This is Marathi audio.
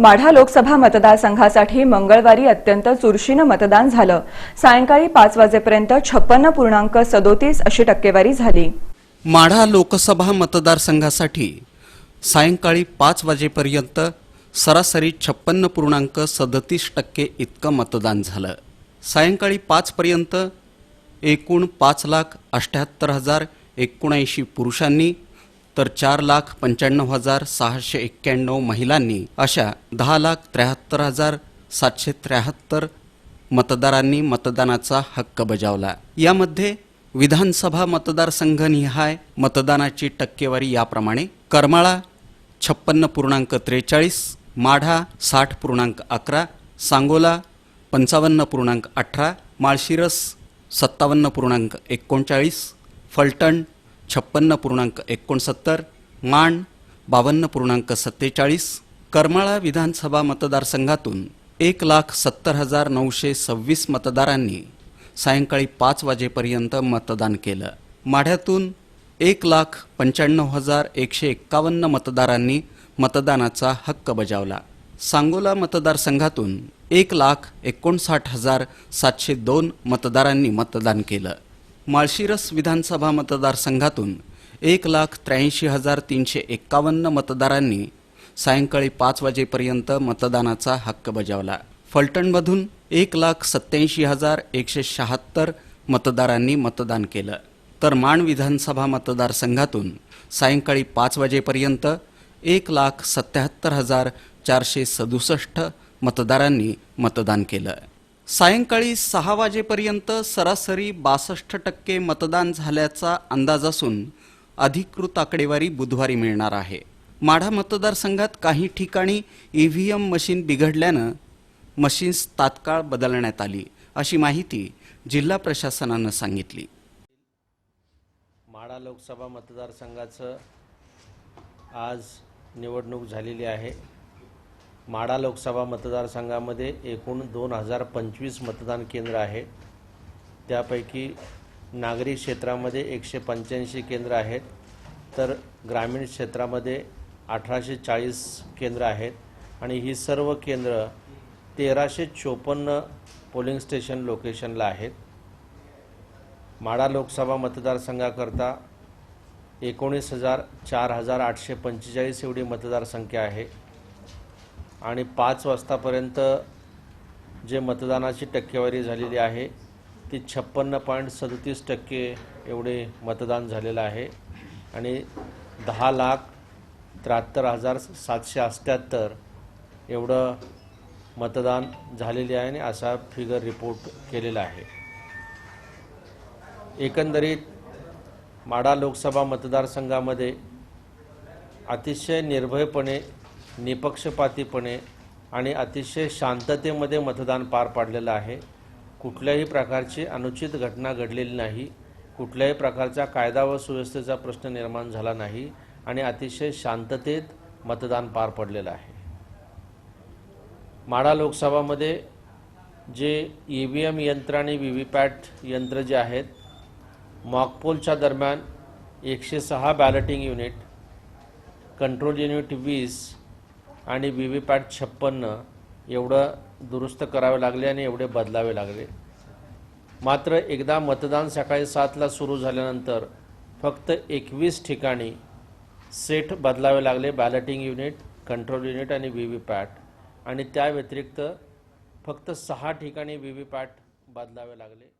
माढा लोकसभा मतदारसंघासाठी मंगळवारी अत्यंत चुरशीनं मतदान झालं. सायंकाळी पाच वाजेपर्यंत छप्पन्न पूर्णांक सदोतीस अशी टक्केवारी झाली. माढा लोकसभा मतदारसंघासाठी सायंकाळी पाच वाजेपर्यंत सरासरी छप्पन्न पूर्णांक सदतीस टक्के इतकं मतदान झालं. सायंकाळी पाचपर्यंत एकूण पाच लाख अठ्ठ्याहत्तर हजार एकोणऐंशी पुरुषांनी तर चार लाख पंच्याण्णव हजार सहाशे एक्क्याण्णव महिलांनी अशा दहा लाख त्र्याहत्तर हजार सातशे त्र्याहत्तर मतदारांनी मतदानाचा हक्क बजावला. यामध्ये विधानसभा मतदारसंघनिहाय मतदानाची टक्केवारी याप्रमाणे करमाळा छप्पन्न पूर्णांक त्रेचाळीस माढा साठ पूर्णांक अकरा सांगोला पंचावन्न पूर्णांक अठरा माळशिरस सत्तावन्न पूर्णांक एकोणचाळीस फलटण छप्पन्न पूर्णांक एकोणसत्तर माण बावन्न पूर्णांक सत्तेचाळीस करमाळा विधानसभा मतदारसंघातून एक लाख सत्तर हजार नऊशे सव्वीस मतदारांनी सायंकाळी पाच वाजेपर्यंत मतदान केलं. माढ्यातून एक लाख पंच्याण्णव हजार एकशे एक्कावन्न मतदारांनी मतदानाचा हक्क बजावला. सांगोला मतदारसंघातून एक लाख एकोणसाठ हजार सातशे दोन मतदारांनी मतदान केलं. माळशिरस विधानसभा मतदारसंघातून एक लाख त्र्याऐंशी हजार तीनशे एक्कावन्न मतदारांनी सायंकाळी पाच वाजेपर्यंत मतदानाचा हक्क बजावला. फलटणमधून एक लाख सत्याऐंशी हजार एकशे शहात्तर मतदारांनी मतदान केलं. तर माण विधानसभा मतदारसंघातून सायंकाळी पाच वाजेपर्यंत एक लाख सत्याहत्तर हजार चारशे सदुसष्ट मतदारांनी मतदान केलं. सायंकाळी सहा वाजेपर्यंत सरासरी बासष्ट टक्के मतदान झाल्याचा अंदाज असून अधिकृत आकडेवारी बुधवारी मिळणार आहे. माढा मतदारसंघात काही ठिकाणी ई व्ही एम मशीन बिघडल्यानं मशीन्स तात्काळ बदलण्यात आली अशी माहिती जिल्हा प्रशासनानं सांगितली. माढा लोकसभा मतदारसंघाचं आज निवडणूक झालेली आहे. माढा लोकसभा मतदारसंघामध्ये एकूण दोन हजार पंचवीस मतदान केंद्र आहे. त्यापैकी नागरी क्षेत्रामध्ये एकशे पंच्याऐंशी केंद्र आहेत. तर ग्रामीण क्षेत्रामध्ये अठराशे चाळीस केंद्र आहेत. आणि ही सर्व केंद्र तेराशे चोपन्न पोलिंग स्टेशन लोकेशनला आहेत. माडा लोकसभा मतदारसंघाकरता एकोणीस हजार चार हजार आठशे पंचेचाळीस एवढी मतदारसंख्या आहे. आणि पाच वाजतापर्यंत जे मतदानाची टक्केवारी झालेली आहे ती छप्पन्न पॉईंट सदतीस टक्के एवढे मतदान झालेलं आहे. आणि दहा लाख त्र्याहत्तर हजार सातशे अठ्ठ्याहत्तर एवढं मतदान झालेले आहे आणि असा फिगर रिपोर्ट केलेला आहे. एकंदरीत माडा लोकसभा मतदारसंघामध्ये अतिशय निर्भयपणे निपक्षपातीपणे आणि अतिशय शांततेमध्ये मतदान पार पाडलेलं आहे. कुठल्याही प्रकारची अनुचित घटना घडलेली नाही. कुठल्याही प्रकारचा कायदा व सुव्यवस्थेचा प्रश्न निर्माण झाला नाही आणि अतिशय शांततेत मतदान पार पडलेलं आहे. माढा लोकसभामध्ये जे ई व्ही एम यंत्र आणि व्ही व्ही पॅट यंत्र जे आहेत मॉकपोलच्या दरम्यान एकशे सहा बॅलेटिंग युनिट कंट्रोल युनिट वीस आणि व्ही व्ही पॅट छप्पन्न एवढं दुरुस्त करावे लागले आणि एवढे बदलावे लागले. मात्र एकदा मतदान सकाळी सातला सुरू झाल्यानंतर फक्त एकवीस ठिकाणी सेट बदलावे लागले बॅलेटिंग युनिट कंट्रोल युनिट आणि व्ही व्ही पॅट आणि त्या व्यतिरिक्त फक्त सहा ठिकाणी व्ही व्ही पॅट बदलावे लागले.